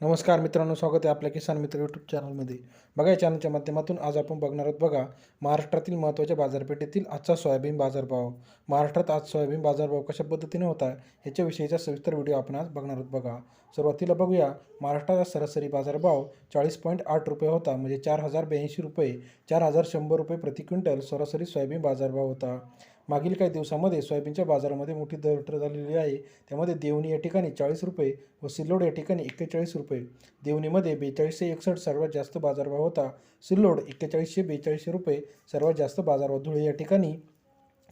नमस्कार मित्रांनो स्वागत आहे आपल्या किसान मित्र यूट्यूब चॅनलमध्ये बघा या चॅनलच्या माध्यमातून आज आपण बघणार आहोत बघा महाराष्ट्रातील महत्त्वाच्या बाजारपेठेतील आजचा सोयाबीन बाजारभाव. महाराष्ट्रात आज सोयाबीन बाजारभाव कशा पद्धतीने होता आहे याच्याविषयीचा सविस्तर व्हिडिओ आपण आज बघणार आहोत बघा. सुरुवातीला बघूया महाराष्ट्राचा सरासरी बाजारभाव चाळीस पॉईंट आठ रुपये होता म्हणजे चार हजार ब्याऐंशी रुपये चार हजार शंभर रुपये प्रति क्विंटल सरासरी सोयाबीन बाजारभाव होता. मागील काही दिवसामध्ये सोयाबीनच्या बाजारामध्ये मोठी दर झालेली आहे. त्यामध्ये देवणी या ठिकाणी चाळीस रुपये व सिल्लोड या ठिकाणी एक्केचाळीस रुपये. देवणीमध्ये बेचाळीसशे एकसष्ट सर्वात जास्त बाजारभाव होता. सिल्लोड एक्केचाळीसशे बेचाळीसशे रुपये सर्वात जास्त बाजारभाव. धुळे या ठिकाणी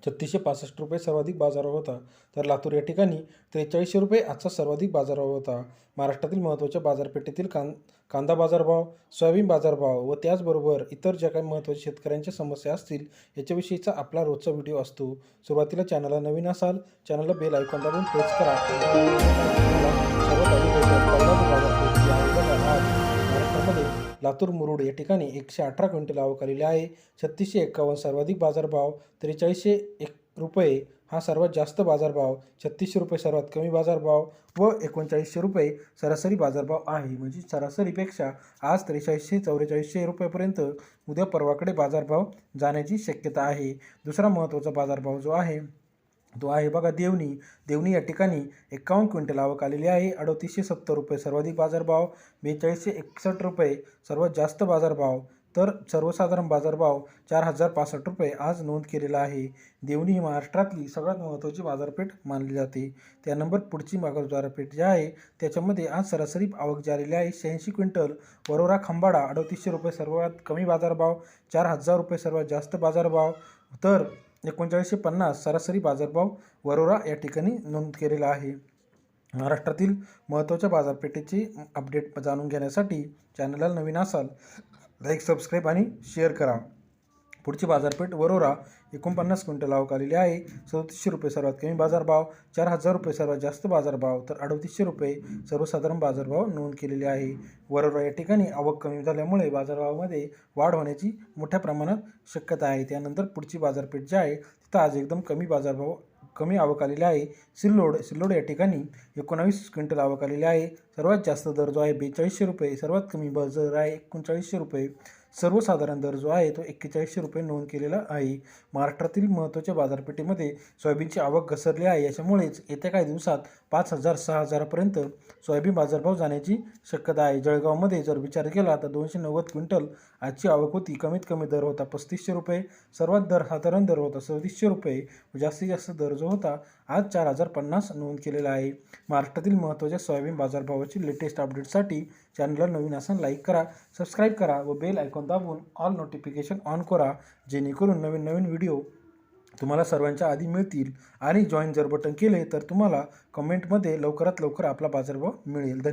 छत्तीसशे पासष्ट रुपये सर्वाधिक बाजारभाव होता. तर लातूर या ठिकाणी त्रेचाळीसशे रुपये आजचा सर्वाधिक बाजारभाव होता. महाराष्ट्रातील महत्त्वाच्या बाजारपेठेतील कां कांदा बाजारभाव सोयाबीन बाजारभाव व त्याचबरोबर इतर ज्या काही महत्त्वाच्या शेतकऱ्यांच्या समस्या असतील याच्याविषयीचा आपला रोजचा व्हिडिओ असतो. सुरुवातीला चॅनलला नवीन असाल चॅनलला बेल ऐकून दाबून प्रेस करा. लातूर मुरुड या ठिकाणी एकशे अठरा क्विंटल आवक आलेली आहे. छत्तीसशे एक्कावन्न सर्वाधिक बाजारभाव त्रेचाळीसशे एक रुपये हा सर्वात जास्त बाजारभाव छत्तीसशे रुपये सर्वात कमी बाजारभाव व एकोणचाळीसशे रुपये सरासरी बाजारभाव आहे. म्हणजे सरासरीपेक्षा आज त्रेचाळीसशे चौवेचाळीसशे रुपयापर्यंत उद्या परवाकडे बाजारभाव जाण्याची शक्यता आहे. दुसरा महत्त्वाचा बाजारभाव जो आहे तो आहे बघा देवणी. देवणी या ठिकाणी एकावन्न क्विंटल आवक आलेली आहे. अडतीसशे सत्तर रुपये सर्वाधिक बाजारभाव बेचाळीसशे एकसष्ट रुपये सर्वात जास्त बाजारभाव. तर सर्वसाधारण बाजारभाव चार हजार पासष्ट रुपये आज नोंद केलेला आहे. देवणी ही महाराष्ट्रातली सगळ्यात महत्त्वाची बाजारपेठ मानली जाते. त्यानंतर पुढची बाजारपेठ जी आहे त्याच्यामध्ये आज सरासरी आवक झालेली आहे शहाऐंशी क्विंटल. वरोरा खंबाडा अडतीसशे रुपये सर्वात कमी बाजारभाव चार हजार रुपये सर्वात जास्त बाजारभाव. तर एकोणचाळीसशे पन्नास सरासरी बाजारभाव वरोरा या ठिकाणी नोंद केलेला आहे. महाराष्ट्रातील महत्त्वाच्या बाजारपेठेची अपडेट जाणून घेण्यासाठी चॅनलला नवीन असाल लाईक सबस्क्राईब आणि शेअर करा. पुढची बाजारपेठ वरोरा एकोणपन्नास क्विंटल आवक आलेली आहे. सदतीसशे रुपये सर्वात कमी बाजारभाव चार हजार रुपये सर्वात जास्त बाजारभाव तर अडतीसशे रुपये सर्वसाधारण बाजारभाव नोंद केलेले आहे. वरोरा या ठिकाणी आवक कमी झाल्यामुळे बाजारभावामध्ये वाढ होण्याची मोठ्या प्रमाणात शक्यता आहे. त्यानंतर पुढची बाजारपेठ जी आहे तिथं आज एकदम कमी बाजारभाव कमी आवक आलेली आहे. सिल्लोड सिल्लोड या ठिकाणी एकोणावीस क्विंटल आवक आलेली आहे. सर्वात जास्त दर जो आहे बेचाळीसशे रुपये सर्वात कमी बाजार आहे एकोणचाळीसशे रुपये. सर्वसाधारण दर जो आहे तो एक्केचाळीसशे रुपये नोंद केलेला आहे. महाराष्ट्रातील महत्त्वाच्या बाजारपेठेमध्ये सोयाबीनची आवक घसरली आहे. याच्यामुळेच येत्या काही दिवसात पाच हजार सहा हजारापर्यंत सोयाबीन बाजारभाव जाण्याची शक्यता आहे. जळगावमध्ये जर विचार केला तर दोनशे नव्वद क्विंटल आजची आवक होती. कमीत कमी दर होता पस्तीसशे रुपये सर्वात दर साधारण दर होता सदतीसशे रुपये. जास्तीत जास्त दर जो होता आज चार हजार पन्नास नोंद केलेला आहे. महाराष्ट्रातील महत्त्वाच्या सोयाबीन बाजारभावाची लेटेस्ट अपडेटसाठी चॅनलला नवीन असाल लाईक करा सबस्क्राईब करा व बेल आयकॉन दाबून ऑल नोटिफिकेशन ऑन करा. जेणेकरून नवीन नवीन व्हिडिओ तुम्हाला सर्वांच्या आधी मिळतील. आणि जॉईन जर बटन केले तर तुम्हाला कमेंटमध्ये लवकरात लवकर आपला बाजारभाव मिळेल. धन्यवाद